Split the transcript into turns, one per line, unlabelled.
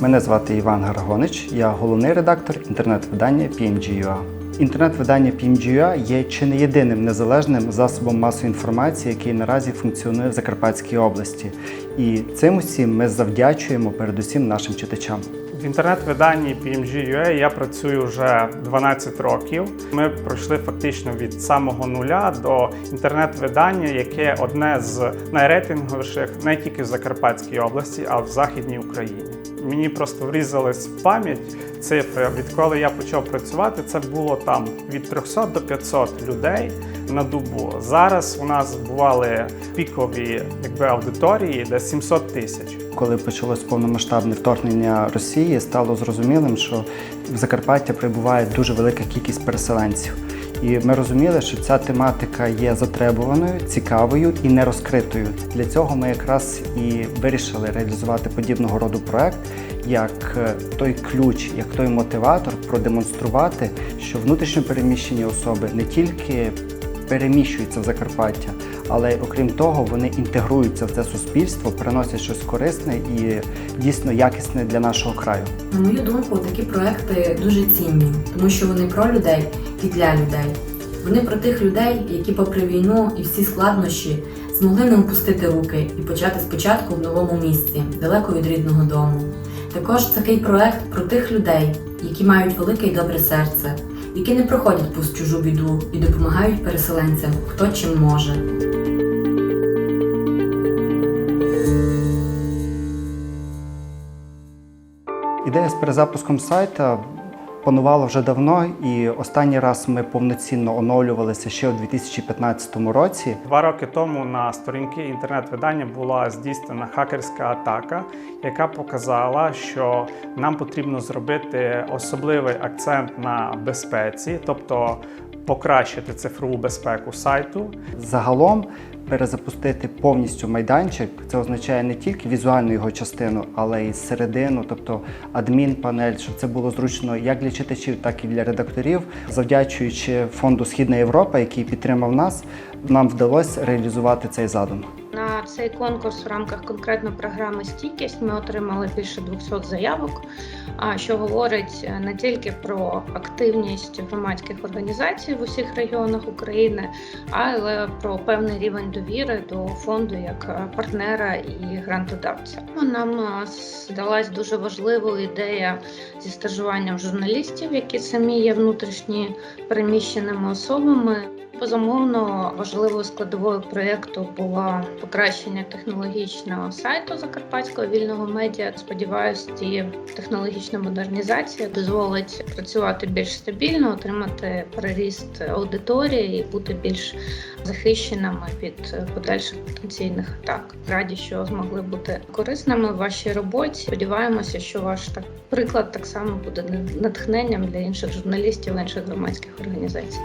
Мене звати Іван Гаргонич, я головний редактор інтернет-видання PMG.ua. Інтернет-видання PMG.ua є чи не єдиним незалежним засобом масової інформації, який наразі функціонує в Закарпатській області. І цим усім ми завдячуємо передусім нашим читачам.
В інтернет-виданні PMG.ua я працюю вже 12 років. Ми пройшли фактично від самого нуля до інтернет-видання, яке одне з найрейтинговіших не тільки в Закарпатській області, а в Західній Україні. Мені просто врізались в пам'ять цифри. Відколи я почав працювати, це було там від 300 до 500 людей на добу. Зараз у нас бували пікові якби, аудиторії, де 700 тисяч.
Коли почалось повномасштабне вторгнення Росії, стало зрозумілим, що в Закарпаття прибуває дуже велика кількість переселенців. І ми розуміли, що ця тематика є затребуваною, цікавою і нерозкритою. Для цього ми якраз і вирішили реалізувати подібного роду проект як е, той ключ, як той мотиватор продемонструвати, що внутрішньо переміщені особи не тільки переміщуються в Закарпаття, але окрім того, вони інтегруються в це суспільство, приносять щось корисне і дійсно якісне для нашого краю.
На мою думку, такі проекти дуже цінні, тому що вони про людей і для людей. Вони про тих людей, які, попри війну і всі складнощі, змогли не опустити руки і почати спочатку в новому місці, далеко від рідного дому. Також такий проект про тих людей, які мають велике і добре серце, які не проходять повз чужу біду і допомагають переселенцям, хто чим може.
Ідея з перезапуском сайта панувала вже давно, і останній раз ми повноцінно оновлювалися ще у 2015 році.
Два роки тому на сторінки інтернет-видання була здійснена хакерська атака, яка показала, що нам потрібно зробити особливий акцент на безпеці, тобто покращити цифрову безпеку сайту.
Загалом перезапустити повністю майданчик це означає не тільки візуальну його частину, але й середину, тобто адмінпанель, щоб це було зручно як для читачів, так і для редакторів. Завдячуючи фонду Східна Європа, який підтримав нас, нам вдалося реалізувати цей задум.
Цей конкурс в рамках конкретно програми Стійкість ми отримали більше 200 заявок, що говорить е, не тільки про активність громадських організацій в усіх регіонах України, але про певний рівень довіри до фонду як е, партнера і грантодавця. Нам е, здалась дуже важливою ідея зі стажуванням журналістів, які самі є внутрішні переміщеними особами. Безумовно, важливою складовою проєкту було покращення технологічного сайту Закарпатського вільного медіа. Сподіваюсь, ці технологічна модернізація дозволить працювати більш стабільно, отримати переріст аудиторії і бути більш захищеними від подальших потенційних атак. Раді, що змогли бути корисними в вашій роботі. Сподіваємося, що ваш так приклад так само буде натхненням для інших журналістів, інших громадських організацій.